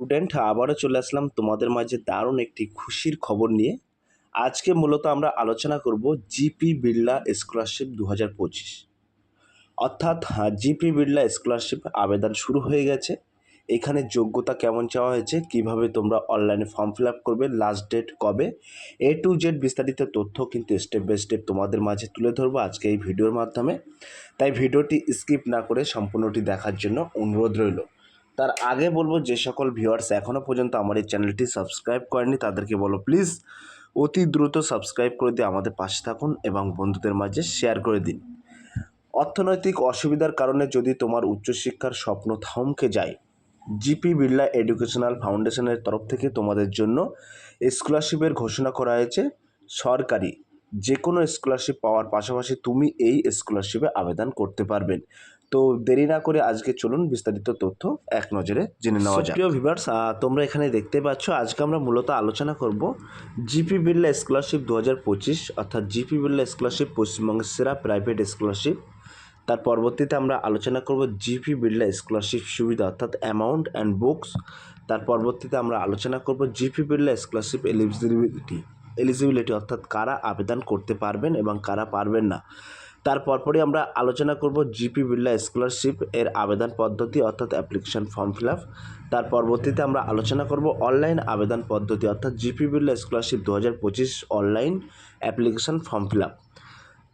Student আবারও চলে আসলাম তোমাদের মাঝে দারুণ একটি খুশির খবর নিয়ে। আজকে মূলত আমরা আলোচনা করব জিপি বিড়লা স্কলারশিপ দু হাজার পঁচিশ। অর্থাৎ জিপি বিড়লা স্কলারশিপ আবেদন শুরু হয়ে গেছে। এখানে যোগ্যতা কেমন চাওয়া হয়েছে, কীভাবে তোমরা অনলাইনে ফর্ম ফিল আপ করবে লাস্ট ডেট কবে এ টু জেড বিস্তারিত তথ্য কিন্তু স্টেপ বাই স্টেপ তোমাদের মাঝে তুলে ধরবো আজকে এই ভিডিওর মাধ্যমে। তাই ভিডিওটি স্কিপ না করে সম্পূর্ণটি দেখার জন্য অনুরোধ রইল। তার আগে বলব, যে সকল ভিউয়ার্স এখনও পর্যন্ত আমার এই চ্যানেলটি সাবস্ক্রাইব করেনি তাদেরকে বলো প্লিজ অতি দ্রুত সাবস্ক্রাইব করে দিয়ে আমাদের পাশে থাকুন এবং বন্ধুদের মাঝে শেয়ার করে দিন। অর্থনৈতিক অসুবিধার কারণে যদি তোমার উচ্চশিক্ষার স্বপ্ন থমকে যায় জিপি বিড়লা এডুকেশনাল ফাউন্ডেশনের তরফ থেকে তোমাদের জন্য স্কলারশিপের ঘোষণা করা হয়েছে। সরকারি যে কোনো স্কলারশিপ পাওয়ার পাশাপাশি তুমি এই স্কলারশিপে আবেদন করতে পারবেন। তো দেরি না করে আজকে চলুন বিস্তারিত তথ্য এক নজরে জেনে নেওয়া যাক। প্রিয় ভিভার্স তোমরা এখানে দেখতে পাচ্ছ, আজকে আমরা মূলত আলোচনা করব জিপি বিড়লা স্কলারশিপ দু হাজার পঁচিশ, অর্থাৎ জিপি বিড়লা স্কলারশিপ পশ্চিমবঙ্গের সেরা প্রাইভেট স্কলারশিপ তার পরবর্তীতে আমরা আলোচনা করব জিপি বিড়লা স্কলারশিপ সুবিধা, অর্থাৎ অ্যামাউন্ট অ্যান্ড বুকস তার পরবর্তীতে আমরা আলোচনা করব GP Birla scholarship eligibility eligibility অর্থাৎ কারা আবেদন করতে পারবেন এবং কারা পারবেন না। তার পরপরই আমরা আলোচনা করব জিপি বিড়লা স্কলারশিপ এর আবেদন পদ্ধতি অর্থাৎ অ্যাপ্লিকেশন ফর্ম ফিল আপ তার পরবর্তীতে আমরা আলোচনা করব অনলাইন আবেদন পদ্ধতি অর্থাৎ জিপি বিড়লা স্কলারশিপ দু হাজার পঁচিশ online application form fill up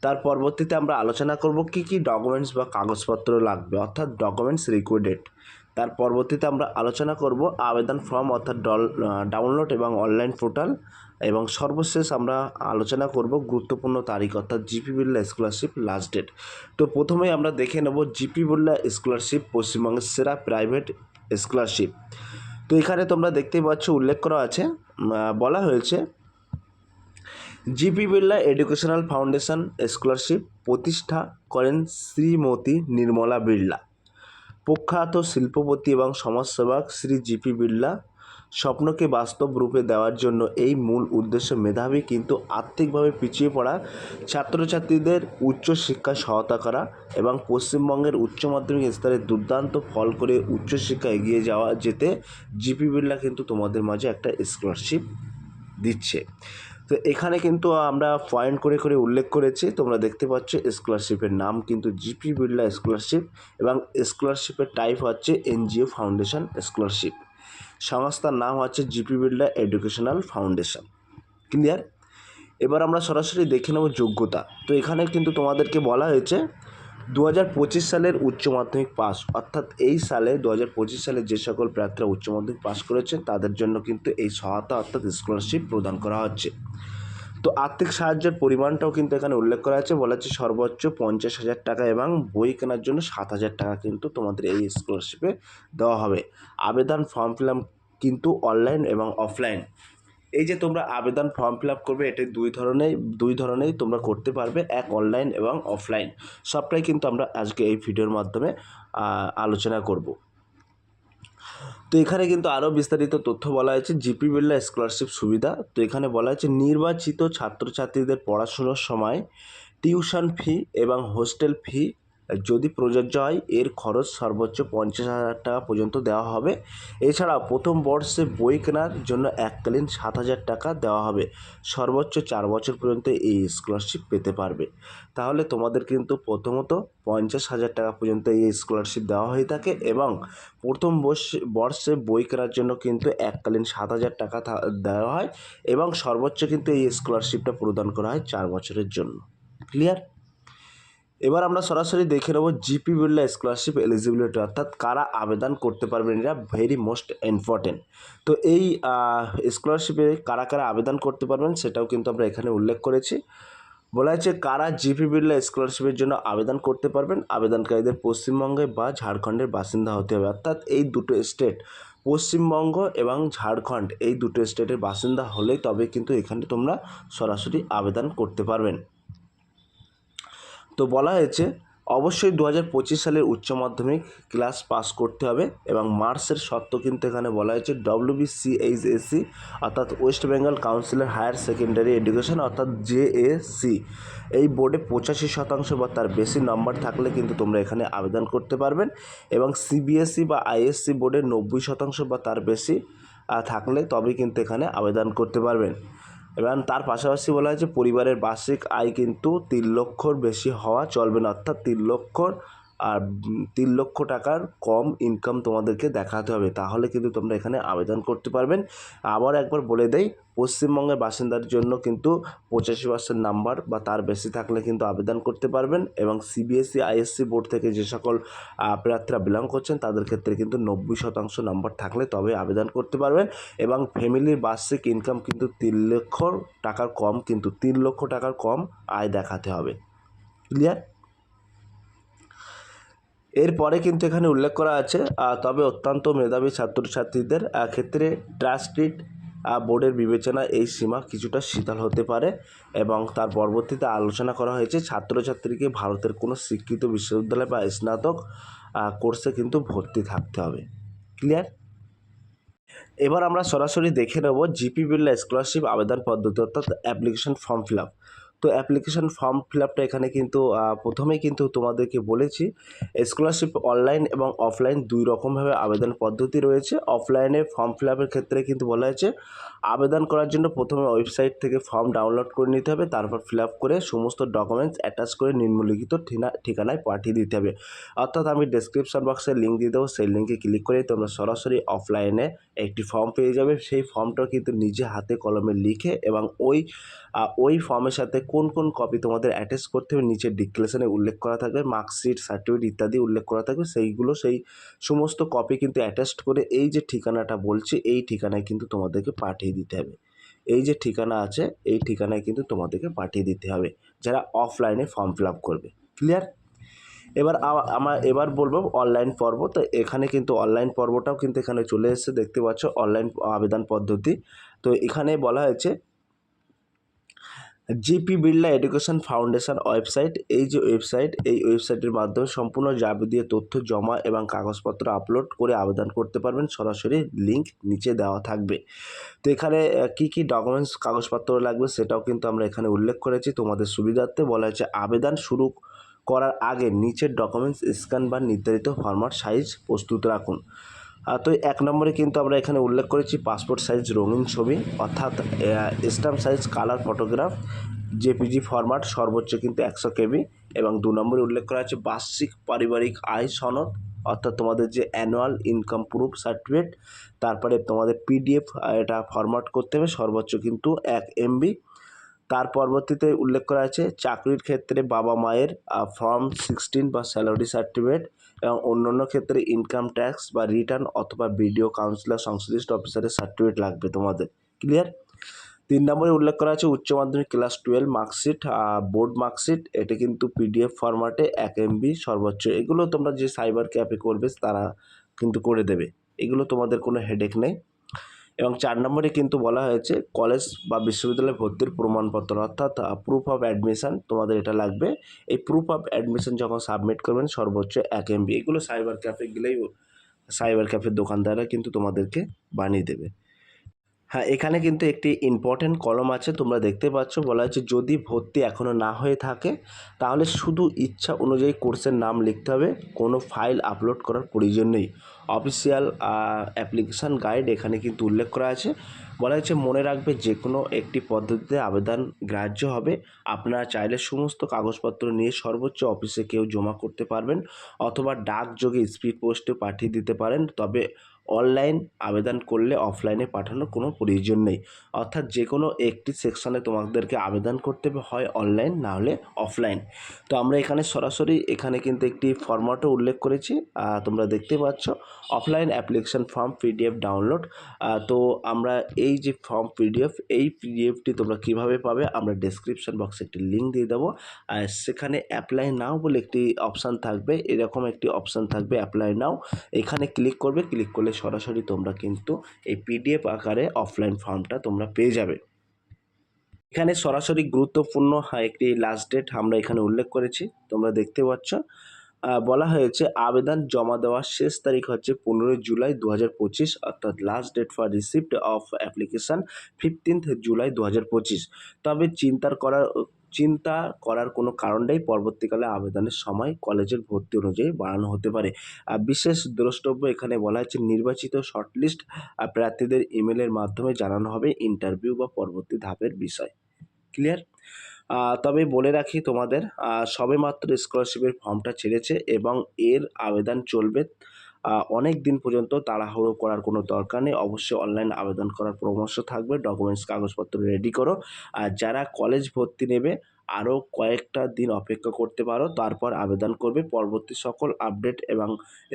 তার পরবর্তীতে আমরা আলোচনা করব কি কি ডকুমেন্টস বা কাগজপত্র লাগবে অর্থাৎ ডকুমেন্টস রিকোয়েডেড তার পরবর্তীতে আমরা আলোচনা করব আবেদন ফর্ম অর্থাৎ ডল ডাউনলোড এবং অনলাইন পোর্টাল এবং সর্বশেষ আমরা আলোচনা করব গুরুত্বপূর্ণ তারিখ অর্থাৎ GP Birla scholarship last date তো প্রথমেই আমরা দেখে নেব জিপি বিড়লা স্কলারশিপ পশ্চিমবঙ্গের সেরা প্রাইভেট স্কলারশিপ তো এখানে তোমরা দেখতেই পাচ্ছ উল্লেখ করা আছে বলা হয়েছে GP Birla educational foundation scholarship প্রতিষ্ঠা করেন শ্রীমতী নির্মলা বিড়লা। প্রখ্যাত শিল্পপতি এবং সমাজসেবক শ্রী জিপি বিড়লা স্বপ্নকে বাস্তব রূপে দেওয়ার জন্য এই মূল উদ্দেশ্য মেধাবী কিন্তু আর্থিকভাবে পিছিয়ে পড়া ছাত্রছাত্রীদের উচ্চশিক্ষায় সহায়তা করা এবং পশ্চিমবঙ্গের উচ্চ মাধ্যমিক স্তরে দুর্দান্ত ফল করে উচ্চশিক্ষা এগিয়ে যাওয়া যেতে জিপি বিড়লা কিন্তু তোমাদের মাঝে একটা স্কলারশিপ দিচ্ছে। তো এখানে কিন্তু আমরা পয়েন্ট করে করে উল্লেখ করেছি। তোমরা দেখতে পাচ্ছ স্কলারশিপের নাম কিন্তু জিপি বিড়লা স্কলারশিপ এবং স্কলারশিপের টাইপ হচ্ছে এনজিও ফাউন্ডেশন স্কলারশিপ সংস্থার নাম হচ্ছে GP Birla educational foundation clear এবার আমরা সরাসরি দেখে নেব যোগ্যতা। তো এখানে কিন্তু তোমাদেরকে বলা হয়েছে দু হাজার পঁচিশ সালের উচ্চ মাধ্যমিক পাস। অর্থাৎ এই সালে দু হাজার পঁচিশ সালে যে সকল প্রার্থীরা উচ্চ মাধ্যমিক পাস করেছেন, তাদের জন্য কিন্তু এই সহায়তা অর্থাৎ স্কলারশিপ প্রদান করা হচ্ছে। তো আর্থিক সাহায্যের পরিমাণটাও কিন্তু এখানে উল্লেখ করা আছে। বলা হচ্ছে সর্বোচ্চ পঞ্চাশ হাজার টাকা এবং বই কেনার জন্য সাত হাজার টাকা কিন্তু তোমাদের এই স্কলারশিপে দেওয়া হবে। আবেদন ফর্ম ফিল কিন্তু অনলাইন এবং অফলাইন এই যে তোমরা আবেদন ফর্ম ফিল আপ করবে এটি দুই ধরনের দুই ধরনেরই তোমরা করতে পারবে, এক অনলাইন এবং অফলাইন সবটাই কিন্তু আমরা আজকে এই ভিডিওর মাধ্যমে আলোচনা করব। তো এখানে কিন্তু আরও বিস্তারিত তথ্য বলা হয়েছে, জিপি বিড়লা স্কলারশিপ সুবিধা। তো এখানে বলা হয়েছে, নির্বাচিত ছাত্রছাত্রীদের পড়াশুনোর সময় টিউশন ফি এবং হোস্টেল ফি যদি প্রযোজ্য হয়, এর খরচ সর্বোচ্চ পঞ্চাশ হাজার টাকা পর্যন্ত দেওয়া হবে। এছাড়াও প্রথম বর্ষে বই কেনার জন্য এককালীন সাত হাজার টাকা দেওয়া হবে। সর্বোচ্চ চার বছর পর্যন্ত এই স্কলারশিপ পেতে পারবে। তাহলে তোমাদের কিন্তু প্রথমত পঞ্চাশ হাজার টাকা পর্যন্ত এই স্কলারশিপ দেওয়া হয়ে থাকে এবং প্রথম বর্ষে বর্ষে বই কেনার জন্য কিন্তু এককালীন সাত হাজার টাকা দেওয়া হয় এবং সর্বোচ্চ কিন্তু এই স্কলারশিপটা প্রদান করা হয় চার বছরের জন্য। ক্লিয়ার এবার আমরা সরাসরি দেখে নেব জিপি বিড়লা স্কলারশিপ এলিজিবিলিটি অর্থাৎ কারা আবেদন করতে পারবেন, এটা ভেরি মোস্ট ইম্পর্টেন্ট তো এই স্কলারশিপে কারা কারা আবেদন করতে পারবেন সেটাও কিন্তু আমরা এখানে উল্লেখ করেছি। বলা হয়েছে কারা জিপি বিড়লা স্কলারশিপের জন্য আবেদন করতে পারবেন? আবেদনকারীদের পশ্চিমবঙ্গে বা ঝাড়খণ্ডের বাসিন্দা হতে হবে। অর্থাৎ এই দুটো স্টেট পশ্চিমবঙ্গ এবং ঝাড়খণ্ড, এই দুটো স্টেটের বাসিন্দা হলেই তবে কিন্তু এখানে তোমরা সরাসরি আবেদন করতে পারবেন। তো বলা হয়েছে, অবশ্যই দু হাজার পঁচিশ সালের উচ্চ মাধ্যমিক ক্লাস পাস করতে হবে এবং মার্কসের শর্ত কিন্তু এখানে বলা হয়েছে ডব্লিউবিসিএইচএসসি অর্থাৎ ওয়েস্ট বেঙ্গল কাউন্সিলের হায়ার সেকেন্ডারি এডুকেশন, অর্থাৎ জেএসসি এই বোর্ডে পঁচাশি শতাংশ বা তার বেশি নম্বর থাকলে কিন্তু তোমরা এখানে আবেদন করতে পারবেন এবং সিবিএসসি বা আইএসসি বোর্ডে নব্বই শতাংশ বা তার বেশি থাকলে তবেই কিন্তু এখানে আবেদন করতে পারবেন। এবং তার পাশাপাশি বলা হয়েছে, পরিবারের বার্ষিক আয় কিন্তু তিন লক্ষর বেশি হওয়া চলবে না, অর্থাৎ তিন লক্ষর আর তিন লক্ষ টাকার কম ইনকাম তোমাদেরকে দেখাতে হবে, তাহলে কিন্তু তোমরা এখানে আবেদন করতে পারবেন। আবার একবার বলে দেই, পশ্চিমবঙ্গের বাসিন্দার জন্য কিন্তু পঁচাশি পার্সেন্ট নাম্বার বা তার বেশি থাকলে কিন্তু আবেদন করতে পারবেন এবং সিবিএসসি আইএসসি বোর্ড থেকে যে সকল প্রার্থীরা বিলং করছেন, তাদের ক্ষেত্রে কিন্তু নব্বই শতাংশ নাম্বার থাকলে তবে আবেদন করতে পারবেন এবং ফ্যামিলির বার্ষিক ইনকাম কিন্তু তিন লক্ষ টাকার কম, কিন্তু তিন লক্ষ টাকার কম আয় দেখাতে হবে। ক্লিয়ার এরপরে কিন্তু এখানে উল্লেখ করা আছে তবে অত্যন্ত মেধাবী ছাত্রছাত্রীদের ক্ষেত্রে ট্রাস্টেড বোর্ডের বিবেচনা এই সীমা কিছুটা শীতল হতে পারে এবং তার পরবর্তীতে আলোচনা করা হয়েছে, ছাত্রছাত্রীকে ভারতের কোনো স্বীকৃত বিশ্ববিদ্যালয় বা স্নাতক কোর্সে কিন্তু ভর্তি থাকতে হবে। ক্লিয়ার? এবার আমরা সরাসরি দেখে নেব জিপি বিড়লা স্কলারশিপ আবেদন পদ্ধতি অর্থাৎ অ্যাপ্লিকেশন ফর্ম ফিল আপ। তো অ্যাপ্লিকেশন ফর্ম ফিল আপটা এখানে কিন্তু প্রথমেই কিন্তু তোমাদেরকে বলেছি স্কলারশিপ অনলাইন এবং অফলাইন দুই রকমভাবে আবেদন পদ্ধতি রয়েছে। অফলাইনে ফর্ম ফিল আপের ক্ষেত্রে কিন্তু বলা হয়েছে, আবেদন করার জন্য প্রথমে ওয়েবসাইট থেকে ফর্ম ডাউনলোড করে নিতে হবে, তারপর ফিল আপ করে সমস্ত ডকুমেন্টস অ্যাটাচ করে নিম্নলিখিত ঠিকানায় পাঠিয়ে দিতে হবে। অর্থাৎ আমি ডেসক্রিপশন বক্সে লিঙ্ক দিয়ে দেবো, সেই লিঙ্কে ক্লিক করে তোমরা সরাসরি অফলাইনে একটি ফর্ম পেয়ে যাবে। সেই ফর্মটা কিন্তু নিজে হাতে কলমে লিখে এবং ওই ওই ফর্মের সাথে কোন কোন কপি তোমাদের অ্যাটাচ করতে হবে, নিচের ডিক্লেশনে উল্লেখ করা থাকবে মার্কশিট সার্টিফিকেট ইত্যাদি উল্লেখ করা থাকবে, সেইগুলো, সেই সমস্ত কপি কিন্তু অ্যাটাচ করে এই যে ঠিকানাটা বলছি, এই ঠিকানায় কিন্তু তোমাদেরকে পাঠিয়ে দিতে হবে। এই যে ঠিকানা আছে, এই ঠিকানায় কিন্তু তোমাদেরকে পাঠিয়ে দিতে হবে, যারা অফলাইনে ফর্ম ফিল আপ করবে। ক্লিয়ার এবার আমার এবার বলব অনলাইন পর্ব, তো এখানে কিন্তু অনলাইন পর্বটাও কিন্তু এখানে চলে এসেছে, দেখতে পাচ্ছ অনলাইন আবেদন পদ্ধতি। তো এখানে বলা হয়েছে GP Birla education foundation website এই যে ওয়েবসাইট এই ওয়েবসাইটের মাধ্যমে সম্পূর্ণ যাবতীয় তথ্য জমা এবং কাগজপত্র আপলোড করে আবেদন করতে পারবেন। সরাসরি লিংক নিচে দেওয়া থাকবে। তো এখানে কি কি ডকুমেন্টস কাগজপত্র লাগবে সেটাও কিন্তু আমরা এখানে উল্লেখ করেছি। তোমাদের সুবিধার্থে বলা হয়েছে, আবেদন শুরু করার আগে নিচের ডকুমেন্টস স্ক্যান বা নির্ধারিত ফরম্যাট সাইজ প্রস্তুত রাখুন। তো এক নম্বরে কিন্তু আমরা এখানে উল্লেখ করেছি পাসপোর্ট সাইজ রঙিন ছবি, অর্থাৎ stamp size colour photograph JPG format সর্বোচ্চ কিন্তু একশো কেবি, এবং দু নম্বরে উল্লেখ করা আছে বার্ষিক পারিবারিক আয় সনদ, অর্থাৎ তোমাদের যে অ্যানুয়াল ইনকাম প্রুফ সার্টিফিকেট তারপরে তোমাদের পিডিএফ এটা ফরম্যাট করতে হবে, সর্বোচ্চ কিন্তু এক এমবি তার পরবর্তীতে উল্লেখ করা আছে, চাকরির ক্ষেত্রে বাবা মায়ের ফর্ম সিক্সটিন বা স্যালারি সার্টিফিকেট এবং অন্যান্য ক্ষেত্রে ইনকাম ট্যাক্স বা রিটার্ন অথবা বিডিও কাউন্সিলার সংশ্লিষ্ট অফিসারের সার্টিফিকেট লাগবে তোমাদের। ক্লিয়ার তিন নম্বরে উল্লেখ করা আছে উচ্চ মাধ্যমিক class twelve marksheet board marksheet এটি কিন্তু পিডিএফ ফরম্যাটে এক এমবি সর্বোচ্চ। এগুলো তোমরা যে সাইবার ক্যাফে করবে তারা কিন্তু করে দেবে। এগুলো তোমাদের কোনো হেডেক নেই। এবং চার নম্বরে কিন্তু বলা হয়েছে, কলেজ বা বিশ্ববিদ্যালয়ে ভর্তির প্রমাণপত্র অর্থাৎ প্রুফ অফ অ্যাডমিশান তোমাদের এটা লাগবে। এই প্রুফ অফ অ্যাডমিশন যখন সাবমিট করবেন, সর্বোচ্চ এক এমবি এগুলো সাইবার ক্যাফে গেলেই সাইবার ক্যাফের দোকানদাররা কিন্তু তোমাদেরকে বানিয়ে দেবে। হ্যাঁ এখানে কিন্তু একটি ইম্পর্ট্যান্ট কলম আছে, তোমরা দেখতে পাচ্ছ, বলা হচ্ছে যদি ভর্তি এখনও না হয়ে থাকে, তাহলে শুধু ইচ্ছা অনুযায়ী কোর্সের নাম লিখতে হবে, কোনো ফাইল আপলোড করার প্রয়োজন নেই। অফিসিয়াল অ্যাপ্লিকেশান গাইড এখানে কিন্তু উল্লেখ করা আছে। বলা হয়েছে, মনে রাখবে যে কোনো একটি পদ্ধতিতে আবেদন গ্রাহ্য হবে। আপনারা চাইলে সমস্ত কাগজপত্র নিয়ে সর্বোচ্চ অফিসে কেউ জমা করতে পারবেন অথবা ডাকযোগে স্পিড পোস্টে পাঠিয়ে দিতে পারেন। তবে অনলাইন আবেদন করলে অফলাইনে পাঠানোর কোনো প্রয়োজন নেই। অর্থাৎ যে কোনো একটি সেকশনে তোমাদেরকে আবেদন করতে হয় অনলাইন না হলে অফলাইন তো আমরা এখানে সরাসরি এখানে কিন্তু একটি ফরম্যাটও উল্লেখ করেছি তোমরা দেখতে পাচ্ছ। Offline application form PDF download তো আমরা এই যে ফর্ম পিডিএফ এই পিডিএফটি তোমরা কীভাবে পাবে, আমরা ডেসক্রিপশন বক্সে একটি লিঙ্ক দিয়ে দেবো। আর সেখানে অ্যাপ্লাই নাও বলে একটি অপশান থাকবে, এরকম একটি অপশান থাকবে অ্যাপ্লাই নাও এখানে ক্লিক করবে ক্লিক করলে সরাসরি তোমরা কিন্তু এই পিডিএফ আকারে অফলাইন ফর্মটা তোমরা পেয়ে যাবে। এখানে সরাসরি গুরুত্বপূর্ণ একটি লাস্ট ডেট আমরা এখানে উল্লেখ করেছি, তোমরা দেখতে পাচ্ছ। বলা হয়েছে আবেদন জমা দেওয়ার শেষ তারিখ হচ্ছে পনেরোই জুলাই দু হাজার পঁচিশ, অর্থাৎ last date for receipt of application fifteenth July দু হাজার পঁচিশ। তবে চিন্তার করার চিন্তা করার কোনো কারণ নেই পরবর্তীকালে আবেদনের সময় কলেজের ভর্তি অনুযায়ী বাড়ানো হতে পারে। আহ, বিশেষ দ্রষ্টব্য এখানে বলা হচ্ছে নির্বাচিত শর্টলিস্ট প্রার্থীদের ইমেলের মাধ্যমে জানানো হবে ইন্টারভিউ বা পরবর্তী ধাপের বিষয়। ক্লিয়ার? তবে বলে রাখি তোমাদের সবেমাত্র স্কলারশিপের ফর্মটা ছেড়েছে এবং এর আবেদন চলবে অনেক দিন পর্যন্ত তাড়াহুড়ো করার কোনো দরকার নেই। অবশ্যই অনলাইন আবেদন করার পরামর্শ থাকবে। ডকুমেন্টস কাগজপত্র রেডি করো। আর যারা কলেজ ভর্তি নেবে আরও কয়েকটা দিন অপেক্ষা করতে পারো। তারপর আবেদন করবে। পরবর্তী সকল আপডেট এবং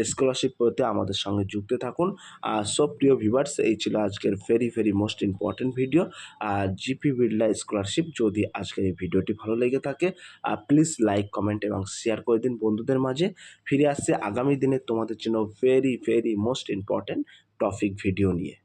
স্কলারশিপ পেতে আমাদের সঙ্গে যুক্ত থাকুন। আর সব প্রিয় ভিভার্স এই ছিল আজকের very very most important video আর জিপি বিড়লা স্কলারশিপ যদি আজকের এই ভিডিওটি ভালো লেগে থাকে, আর প্লিজ লাইক কমেন্ট এবং শেয়ার করে দিন বন্ধুদের মাঝে। ফিরে আসছে আগামী দিনে তোমাদের জন্য very very most important topic video নিয়ে।